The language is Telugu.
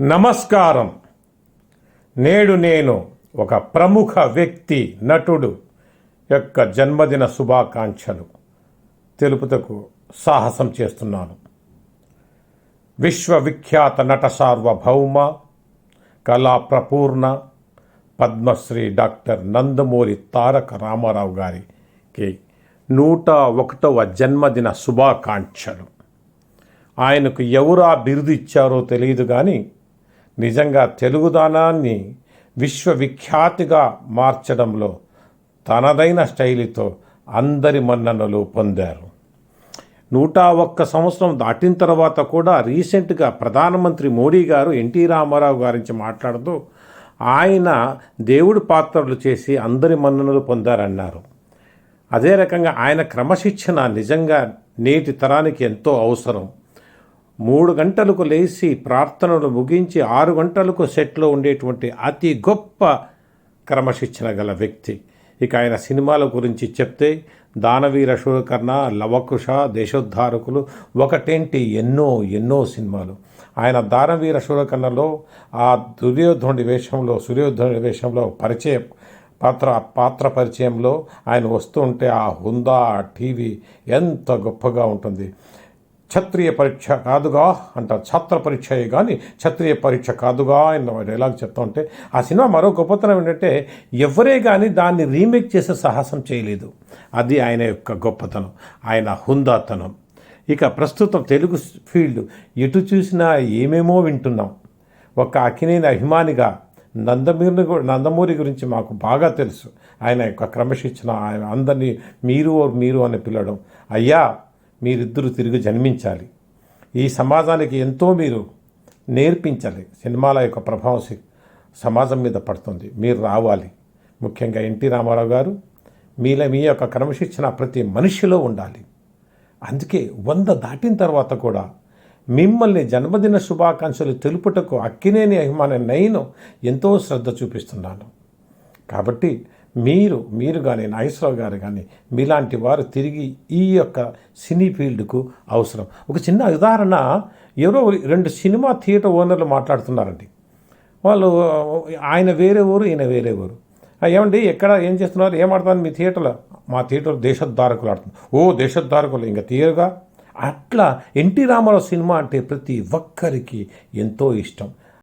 నమస్కారం. నేడు నేను ఒక ప్రముఖ వ్యక్తి నటుడు యొక్క జన్మదిన శుభాకాంక్షలు తెలుపుటకు సాహసం చేస్తున్నాను. విశ్వవిఖ్యాత నట సార్వభౌమ కళా ప్రపూర్ణ పద్మశ్రీ డాక్టర్ నందమూరి తారక రామారావు గారికి నూట ఒకటవ జన్మదిన శుభాకాంక్షలు. ఆయనకు ఎవరు ఆ బిరుదు ఇచ్చారో తెలియదు కానీ నిజంగా తెలుగుదానాన్ని విశ్వవిఖ్యాతిగా మార్చడంలో తనదైన శైలితో అందరి మన్ననలు పొందారు. నూట ఒక్క సంవత్సరం దాటిన తర్వాత కూడా రీసెంట్గా ప్రధానమంత్రి మోడీ గారు ఎన్టీ రామారావు గురించి మాట్లాడుతూ ఆయన దేవుడి పాత్రలు చేసి అందరి మన్ననలు పొందారన్నారు. అదే రకంగా ఆయన క్రమశిక్షణ నిజంగా నేటి తరానికి ఎంతో అవసరం. మూడు గంటలకు లేచి ప్రార్థనలు ముగించి ఆరు గంటలకు సెట్లో ఉండేటువంటి అతి గొప్ప క్రమశిక్షణ గల వ్యక్తి. ఇక ఆయన సినిమాల గురించి చెప్తే దానవీర శూరకర్ణ లవకుశ దేశోద్ధారకులు ఒకటేంటి ఎన్నో ఎన్నో సినిమాలు. ఆయన దానవీర శూరకర్ణలో ఆ దుర్యోధనుడి వేషంలో సూర్యోధనుడి వేషంలో పరిచయం పాత్ర పాత్ర పరిచయంలో ఆయన వస్తూ ఉంటే ఆ హుందా టీవీ ఎంత గొప్పగా ఉంటుంది. క్షత్రియ పరీక్ష కాదుగా అంటారు. ఛాత్ర పరీక్ష కానీ క్షత్రియ పరీక్ష కాదుగా అన్న డైలాగ్ చెప్తా ఉంటే ఆ సినిమా మరో గొప్పతనం ఏంటంటే ఎవరే కానీ దాన్ని రీమేక్ చేసే సాహసం చేయలేదు. అది ఆయన యొక్క గొప్పతనం ఆయన హుందాతనం. ఇక ప్రస్తుతం తెలుగు ఫీల్డ్ ఎటు చూసినా ఏమేమో వింటున్నాం. ఒక అకినేని అభిమానిగా నందమూరిని నందమూరి గురించి మాకు బాగా తెలుసు. ఆయన యొక్క క్రమశిక్షణ ఆయన అందరినీ మీరు మీరు అని పిలవడం అయ్యా మీరిద్దరూ తిరిగి జన్మించాలి. ఈ సమాజానికి ఎంతో మీరు నేర్పించాలి. సినిమాల యొక్క ప్రభావం సమాజం మీద పడుతుంది. మీరు రావాలి. ముఖ్యంగా ఎన్టీ రామారావు గారు మీలో మీ యొక్క క్రమశిక్షణ ప్రతి మనిషిలో ఉండాలి. అందుకే వంద దాటిన తర్వాత కూడా మిమ్మల్ని జన్మదిన శుభాకాంక్షలు తెలుపుటకు అక్కినేని అభిమాన నేను ఎంతో శ్రద్ధ చూపిస్తున్నాను. కాబట్టి మీరు మీరు కానీ నాగేశ్వరరావు గారు కానీ మీలాంటి వారు తిరిగి ఈ యొక్క సినీ ఫీల్డ్కు అవసరం. ఒక చిన్న ఉదాహరణ ఎవరో రెండు సినిమా థియేటర్ ఓనర్లు మాట్లాడుతున్నారండి. వాళ్ళు ఆయన వేరే ఊరు ఈయన వేరే ఊరు. ఏమండి ఎక్కడ ఏం చేస్తున్నారు ఏం ఆడుతున్నారు మీ థియేటర్లో? మా థియేటర్ దేశోద్ధారకులు ఆడుతుంది ఓ దేశోద్ధారకులు ఇంకా తీయరుగా అట్లా ఎన్టీ రామారావు సినిమా అంటే ప్రతి ఒక్కరికి ఎంతో ఇష్టం.